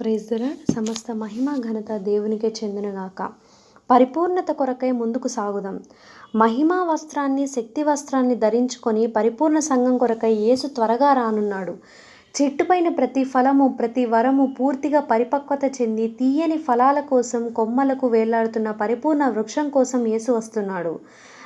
Praise సమస్త మహిమ ఘనత దేవునికే చెందునుగాక. పరిపూర్ణత కొరకై ముందుకు సాగుదాం. మహిమా వస్త్రాన్ని శక్తి వస్త్రాన్ని ధరించుకొని పరిపూర్ణ సంఘం కొరకై యేసు త్వరగా రానున్నాడు. చెట్టుపైన ప్రతి ఫలము ప్రతి వరము పూర్తిగా పరిపక్వత చెంది తీయని ఫలాల కోసం కొమ్మలకు వేలాడుతున్న పరిపూర్ణ వృక్షం కోసం యేసు వస్తున్నాడు.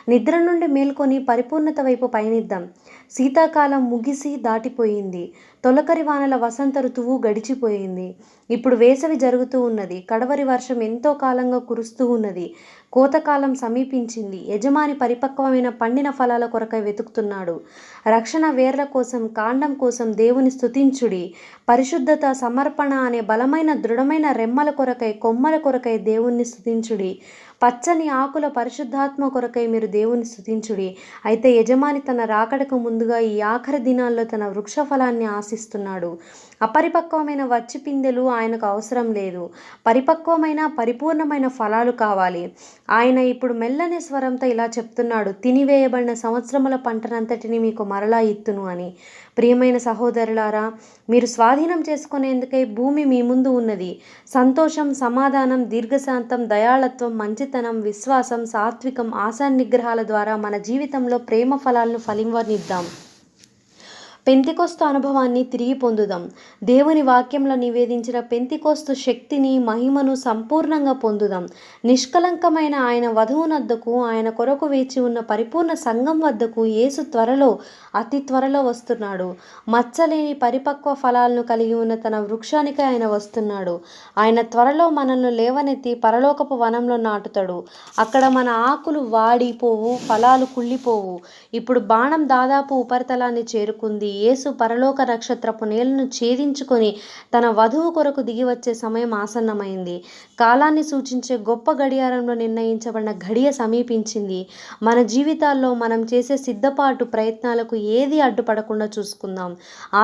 నిద్ర నుండి మేల్కొని పరిపూర్ణత వైపు పయనిద్దాం. శీతాకాలం ముగిసి దాటిపోయింది. తొలకరి వానల వసంత ఋతువు గడిచిపోయింది. ఇప్పుడు వేసవి జరుగుతూ ఉన్నది. కడవరి వర్షం ఎంతో కాలంగా కురుస్తూ ఉన్నది. కోతకాలం సమీపించింది. యజమాని పరిపక్వమైన పండిన ఫలాల కొరకై వెతుకుతున్నాడు. రక్షణ వేర్ల కోసం కాండం కోసం దేవుని స్థుతించుడి పరిశుద్ధత సమర్పణ అనే బలమైన దృఢమైన రెమ్మల కొరకై కొమ్మల కొరకై దేవుణ్ణి స్థుతించుడి పచ్చని ఆకుల పరిశుద్ధాత్మ కొరకై మీరు దేవుని స్థుతించుడి అయితే యజమాని తన రాకడకు ముందుగా ఈ ఆఖరి దినాల్లో తన వృక్ష ఫలాన్ని ఆశిస్తున్నాడు. అపరిపక్వమైన వచ్చి పిందెలు ఆయనకు అవసరం లేదు. పరిపక్వమైన పరిపూర్ణమైన ఫలాలు కావాలి. ఆయన ఇప్పుడు మెల్లని స్వరంతో ఇలా చెప్తున్నాడు తినివేయబడిన సంవత్సరముల పంటనంతటిని మీకు మరలా ఇత్తును అని. ప్రియమైన సహోదరులారా మీరు స్వాధీనం చేసుకునేందుకై భూమి మీ ముందు ఉన్నది. సంతోషం సమాధానం దీర్ఘశాంతం దయాళత్వం మంచి మంచితనం విశ్వాసం సాత్వికం ఆశా నిగ్రహాల ద్వారా మన జీవితంలో ప్రేమ ఫలాలను ఫలింవనిద్దాం పెంతికొస్త అనుభవాన్ని తిరిగి పొందుదాం. దేవుని వాక్యంలో నివేదించిన పెంతికోస్తు శక్తిని మహిమను సంపూర్ణంగా పొందుదాం. నిష్కలంకమైన ఆయన వధువునద్దకు ఆయన కొరకు వేచి ఉన్న పరిపూర్ణ సంఘం వద్దకు యేసు త్వరలో అతి త్వరలో వస్తున్నాడు. మచ్చలేని పరిపక్వ ఫలాలను కలిగి ఉన్న తన వృక్షానికి ఆయన వస్తున్నాడు. ఆయన త్వరలో మనల్ని లేవనెత్తి పరలోకపు వనంలో నాటుతాడు. అక్కడ మన ఆకులు వాడిపోవు ఫలాలు కుళ్ళిపోవు. ఇప్పుడు బాణం దాదాపు ఉపరితలాన్ని చేరుకుంది. యేసు పరలోక నక్షత్రపు నేలను ఛేదించుకొని తన వధువు కొరకు దిగి వచ్చే సమయం ఆసన్నమైంది. కాలాన్ని సూచించే గొప్ప గడియారంలో నిర్ణయించబడిన గడియ సమీపించింది. మన జీవితాల్లో మనం చేసే సిద్ధపాటు ప్రయత్నాలకు ఏది అడ్డుపడకుండా చూసుకుందాం.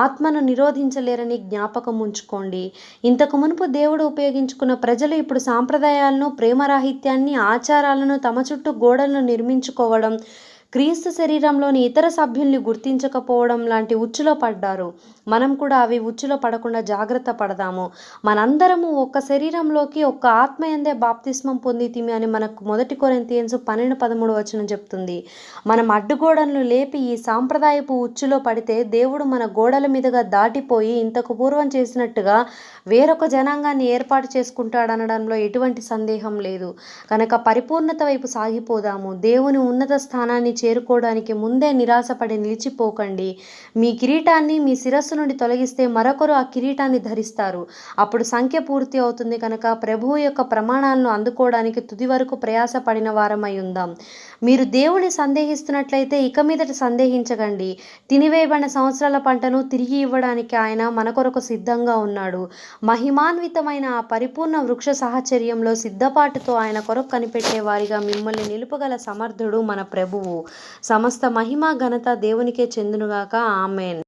ఆత్మను నిరోధించలేరని జ్ఞాపకం ఉంచుకోండి. ఇంతకు మునుపు దేవుడు ఉపయోగించుకున్న ప్రజలు ఇప్పుడు సాంప్రదాయాలను ప్రేమరాహిత్యాన్ని ఆచారాలను తమ చుట్టూ గోడలను నిర్మించుకోవడం క్రీస్తు శరీరంలోని ఇతర సభ్యుల్ని గుర్తించకపోవడం లాంటి ఉచ్చులో పడ్డారు. మనం కూడా అవి ఉచ్చులో పడకుండా జాగ్రత్త పడదాము. మనందరము ఒక్క శరీరంలోకి ఒక్క ఆత్మ ఎందే బాప్తిస్మం పొందితిమి అని మనకు మొదటి కొరింతియన్స్ పన్నెండు పదమూడు వచనం చెప్తుంది. మనం అడ్డుగోడలను లేపి ఈ సాంప్రదాయపు ఉచ్చులో పడితే దేవుడు మన గోడల మీదుగా దాటిపోయి ఇంతకు పూర్వం చేసినట్టుగా వేరొక జనాంగాన్ని ఏర్పాటు చేసుకుంటాడనడంలో ఎటువంటి సందేహం లేదు. కనుక పరిపూర్ణత వైపు సాగిపోదాము. దేవుని ఉన్నత స్థానాన్ని చేరుకోవడానికి ముందే నిరాశపడి నిలిచిపోకండి. మీ కిరీటాన్ని మీ శిరస్సు నుండి తొలగిస్తే మరొకరు ఆ కిరీటాన్ని ధరిస్తారు. అప్పుడు సంఖ్య పూర్తి అవుతుంది కనుక ప్రభువు యొక్క ప్రమాణాలను అందుకోవడానికి తుది వరకు ప్రయాసపడిన వారమై ఉందాం. మీరు దేవుని సందేహిస్తున్నట్లయితే ఇక మీదట సందేహించకండి. తినివేయబడిన సంవత్సరాల పంటను తిరిగి ఇవ్వడానికి ఆయన మన కొరకు సిద్ధంగా ఉన్నాడు. మహిమాన్వితమైన ఆ పరిపూర్ణ వృక్ష సాహచర్యంలో సిద్ధపాటుతో ఆయన కొరకు కనిపెట్టే వారిగా మిమ్మల్ని నిలుపగల సమర్థుడు మన ప్రభువు. సమస్త మహిమ ఘనత దేవునికే చెందునుగాక. ఆమెన్.